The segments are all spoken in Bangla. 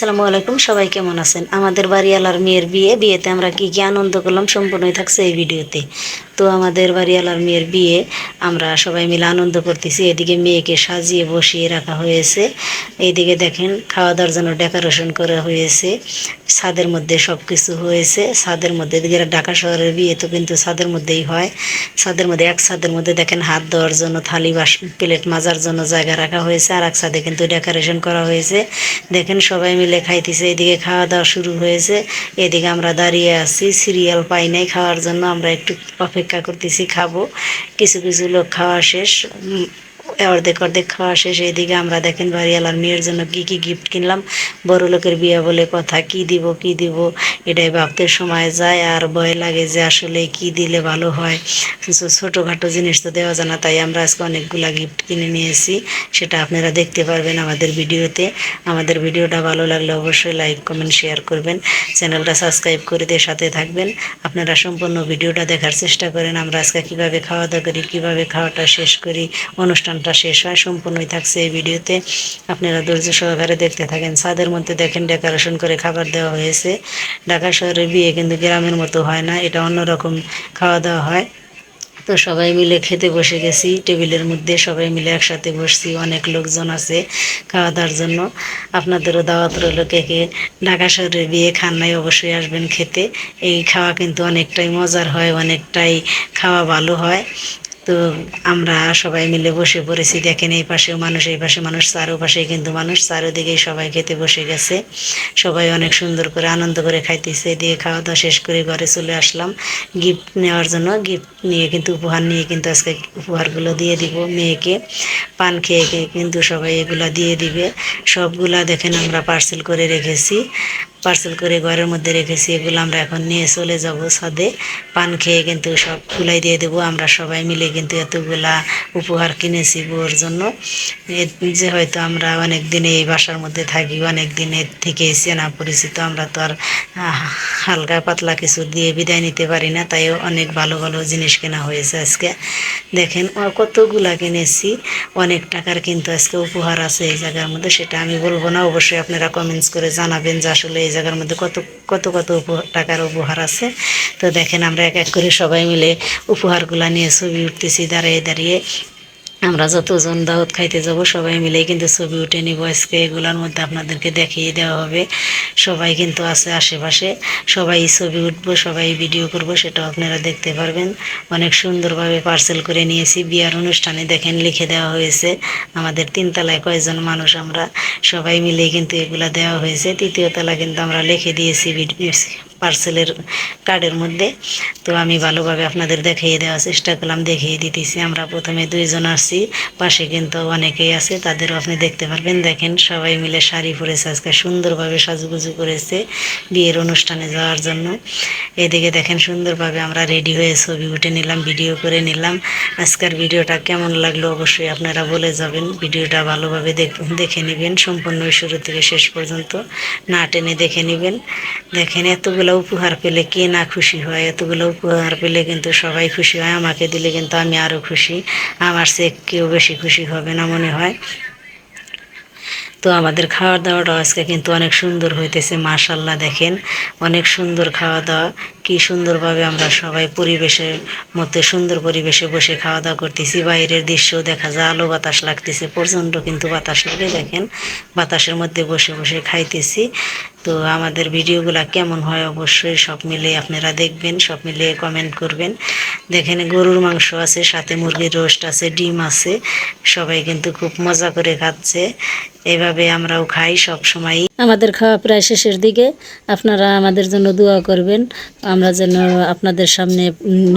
আসসালামু আলাইকুম, সবাই কেমন আছেন? আমাদের বাড়িওয়ালার মেয়ের বিয়ে, বিয়েতে আমরা কি কি আনন্দ করলাম সম্পূর্ণই থাকছে এই ভিডিওতে। তো আমাদের বাড়িওয়ালার মেয়ের বিয়ে, আমরা সবাই মিলে আনন্দ করতেছি। এদিকে মেয়েকে সাজিয়ে বসিয়ে রাখা হয়েছে। এইদিকে দেখেন খাওয়া দাওয়ার জন্য ডেকোরেশন করা হয়েছে। ছাদের মধ্যে সব কিছু হয়েছে। ছাদের মধ্যে এদিকে ঢাকা শহরের বিয়ে তো কিন্তু ছাদের মধ্যেই হয়। ছাদের মধ্যে, এক ছাদের মধ্যে দেখেন হাত দেওয়ার জন্য থালি, বাস, প্লেট মাজার জন্য জায়গা রাখা হয়েছে। আর এক ছাদে কিন্তু ডেকোরেশন করা হয়েছে। দেখেন সবাই মিলে খাইতেছে এদিকে খাওয়া দাওয়া শুরু হয়েছে, এদিকে আমরা দাঁড়িয়ে আছি, সিরিয়াল পাই নাই, খাওয়ার জন্য আমরা একটু অপেক্ষা করতেছি, খাব, কিছু কিছু লোক খাওয়া শেষ অর্ধেক অর্ধেক খাওয়া শেষ এদিকে আমরা দেখেন বাড়িওয়ালার মেয়ের জন্য কি কি গিফট কিনলাম। বড় লোকের বিয়ে বলে কথা, কি দিব কি দিব, এটাই ভাবতে সময় যায় আর ভয় লাগে যে আসলে কি দিলে ভালো হয়। ছোটোখাটো জিনিস তো দেওয়া যায় না, তাই আমরা আজকে অনেকগুলা গিফট কিনে নিয়েছি, সেটা আপনারা দেখতে পারবেন আমাদের ভিডিওতে। আমাদের ভিডিওটা ভালো লাগলে অবশ্যই লাইক, কমেন্ট শেয়ার করবেন। চ্যানেলটা সাবস্ক্রাইব করে দিয়ে সাথে থাকবেন। আপনারা সম্পূর্ণ ভিডিওটা দেখার চেষ্টা করেন, আমরা আজকে কীভাবে খাওয়া দাওয়া করি, কীভাবে খাওয়াটা শেষ করি অনুষ্ঠানটা শেষ হয়, সম্পূর্ণই থাকছে এই ভিডিওতে। আপনারা ধৈর্য সহকারে দেখতে থাকেন। ছাদের মধ্যে দেখেন ডেকোরেশন করে খাবার দেওয়া হয়েছে। ঢাকা শহরের বিয়ে কিন্তু গ্রামের মতো হয় না, এটা অন্যরকম খাওয়া দাওয়া হয়। তো সবাই মিলে খেতে বসে গেছি, টেবিলের মধ্যে সবাই মিলে একসাথে বসছি, অনেক লোকজন আছে খাওয়া দাওয়ার জন্য। আপনাদেরও দাওয়াত রইল কে কে ঢাকা শহরে বিয়ে খান নাই, অবশ্যই আসবেন খেতে। এই খাওয়া কিন্তু অনেকটাই মজার হয়, অনেকটাই খাওয়া ভালো হয়। তো আমরা সবাই মিলে বসে পড়েছি। দেখেন এই পাশেও মানুষ, এই পাশে মানুষ চারো পাশে কিন্তু মানুষ। চারোদিকেই সবাই খেতে বসে গেছে। সবাই অনেক সুন্দর করে আনন্দ করে খাইতেছে। দিয়ে খাওয়া দাওয়া শেষ করে ঘরে চলে আসলাম। গিফট নেওয়ার জন্য গিফট নিয়ে কিন্তু উপহার নিয়ে কিন্তু আজকে উপহারগুলো দিয়ে দিব মেয়েকে। পান খেয়ে খেয়ে কিন্তু সবাই এগুলা দিয়ে দিবে। সবগুলা দেখেন আমরা পার্সেল করে রেখেছি। পার্সেল করে ঘরের মধ্যে রেখেছি, এগুলো আমরা এখন নিয়ে চলে যাব ছাদে। পান খেয়ে কিন্তু সবগুলাই দিয়ে দেবো, আমরা সবাই মিলে কিন্তু এতগুলা উপহার কিনেছি বউর জন্য। যে হয়তো আমরা অনেক দিনে এই বাসার মধ্যে থাকি অনেক দিনের থেকে চেনা পরিচিত, আমরা তো আর হালকা পাতলা কিছু দিয়ে বিদায় নিতে পারি না তাই অনেক ভালো ভালো জিনিস কেনা হয়েছে আজকে। দেখেন কতগুলা কিনেছি, অনেক টাকার কিন্তু আজকে উপহার আছে এই জায়গার মধ্যে, সেটা আমি বলব না, অবশ্যই আপনারা কমেন্টস করে জানাবেন যে আসলে এই জায়গার মধ্যে কত কত কত টাকার উপহার আছে। তো দেখেন আমরা এক এক করে সবাই মিলে উপহারগুলা নিয়ে ছবি উঠতেছি, দাঁড়িয়ে দাঁড়িয়ে। আমরা যতজন দাওয়াত খাইতে যাব, সবাই মিলেই কিন্তু ছবি উঠে নিব। আজকে এগুলোর মধ্যে আপনাদেরকে দেখিয়ে দেওয়া হবে। সবাই কিন্তু আছে আশেপাশে। সবাই ছবি উঠব, সবাই ভিডিও করব সেটা আপনারা দেখতে পারবেন। অনেক সুন্দরভাবে পার্সেল করে নিয়েছি। বিয়ার অনুষ্ঠানে দেখেন, লিখে দেওয়া হয়েছে। আমাদের তিনতলায় কয়েকজন মানুষ আমরা, সবাই মিলে কিন্তু এগুলা দেওয়া হয়েছে। তৃতীয় তলা কিন্তু আমরা লিখে দিয়েছি পার্সেলের কার্ডের মধ্যে। তো আমি ভালোভাবে আপনাদের দেখিয়ে দেওয়ার চেষ্টা করলাম, দেখিয়ে দিতেছি। আমরা প্রথমে দুইজন আসছি পাশে কিন্তু অনেকেই আছে, তাদেরও আপনি দেখতে পারবেন। দেখেন, সবাই মিলে শাড়ি পরেছে, আজকে সুন্দরভাবে সাজুগুজু করেছে বিয়ের অনুষ্ঠানে যাওয়ার জন্য। এদিকে দেখেন, সুন্দরভাবে আমরা রেডি হয়ে ছবি উঠে নিলাম ভিডিও করে নিলাম। আজকের ভিডিওটা কেমন লাগল অবশ্যই আপনারা বলে যাবেন। ভিডিওটা ভালোভাবে দেখ- নেবেন, সম্পূর্ণ শুরু থেকে শেষ পর্যন্ত। না টেনে দেখে নেবেন। দেখেন, এতগুলো উপহার পেলে কে না খুশি হয়? এতগুলো উপহার পেলে কিন্তু সবাই খুশি হয়, আমাকে দিলে কিন্তু আমি আরও খুশি। আমার সে কেউ বেশি খুশি হবে না মনে হয়। তো আমাদের খাওয়া দাওয়াটা আজকে কিন্তু অনেক সুন্দর হইতেছে মাশাল্লাহ দেখেন। অনেক সুন্দর খাওয়া দাওয়া কি সুন্দরভাবে আমরা সবাই পরিবেশের মধ্যে সুন্দর পরিবেশে বসে খাওয়া দাওয়া করতেছি। বাইরের দৃশ্য দেখা যায়, আলো বাতাস লাগতেছে, প্রচণ্ড কিন্তু বাতাস লাগে দেখেন। বাতাসের মধ্যে বসে বসে খাইতেছি। তো আমাদের ভিডিওগুলা কেমন হয় অবশ্যই সব মিলে আপনারা দেখবেন, সব মিলে কমেন্ট করবেন। দেখেন গরুর মাংস আছে, সাথে মুরগির রোস্ট আছে, ডিম আছে। সবাই কিন্তু খুব মজা করে খাচ্ছে। এভাবে আমরাও খাই সব সময় আমাদের খাওয়া প্রায় শেষের দিকে। আপনারা আমাদের জন্য দোয়া করবেন। আমরা যেন আপনাদের সামনে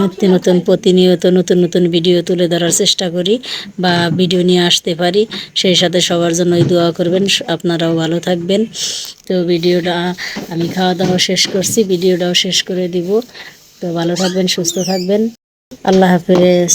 নতুন নতুন প্রতিনিয়ত, নতুন নতুন ভিডিও তুলে ধরার চেষ্টা করি বা ভিডিও নিয়ে আসতে পারি। সেই সাথে সবার জন্যই দোয়া করবেন। আপনারাও ভালো থাকবেন। তো ভিডিওটা আমি খাওয়া দাওয়া শেষ করছি। ভিডিওটাও শেষ করে দিব। তো ভালো থাকবেন, সুস্থ থাকবেন। আল্লাহ হাফেজ।